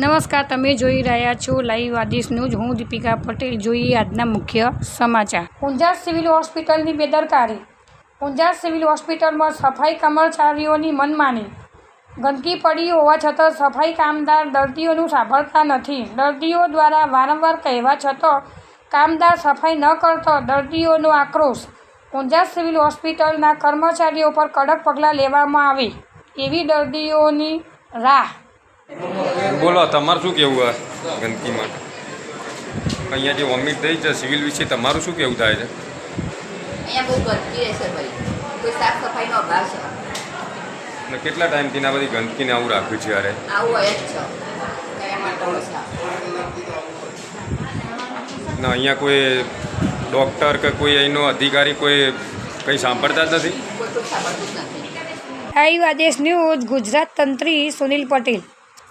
નમસ્કાર, તમે જોઈ રહ્યા છો લાઈવ આદેશ ન્યૂઝ હું દીપિકા પટેલ. જોઈએ આજના મુખ્ય સમાચાર. ઊંઝા સિવિલ હોસ્પિટલની બેદરકારી. ઊંઝા સિવિલ હોસ્પિટલમાં સફાઈ કર્મચારીઓની મનમાની. ગંદકી પડી હોવા છતાં સફાઈ કામદાર દર્દીઓનું સાંભળતા નથી. દર્દીઓ દ્વારા વારંવાર કહેવા છતાં કામદાર સફાઈ ન કરતો દર્દીઓનો આક્રોશ. ઊંઝા સિવિલ હોસ્પિટલના કર્મચારીઓ પર કડક પગલાં લેવામાં આવે. એવી દર્દીઓની રાહ બોલો તમારું શું કેવું આ ગંદકી માટે અહીંયા જે વોમિટ થઈ છે સિવિલ વિશે તમારું શું કેવું થાય છે? અહીંયા બહુ ગંદકી રહેશે ભાઈ. કોઈ સાફ સફાઈનો અભાવ છે. અને કેટલા ટાઈમથી આ બધી ગંદકીને આવું રાખ્યું છે અરે આવું હોય જ છે. ને અહીંયા કોઈ ડૉક્ટર કે કોઈ અહીંનો અધિકારી કોઈ કંઈ સાંભળતા જ નથી? જ આદેશ ન્યૂઝ ગુજરાત તંત્રી સુનિલ પટેલ.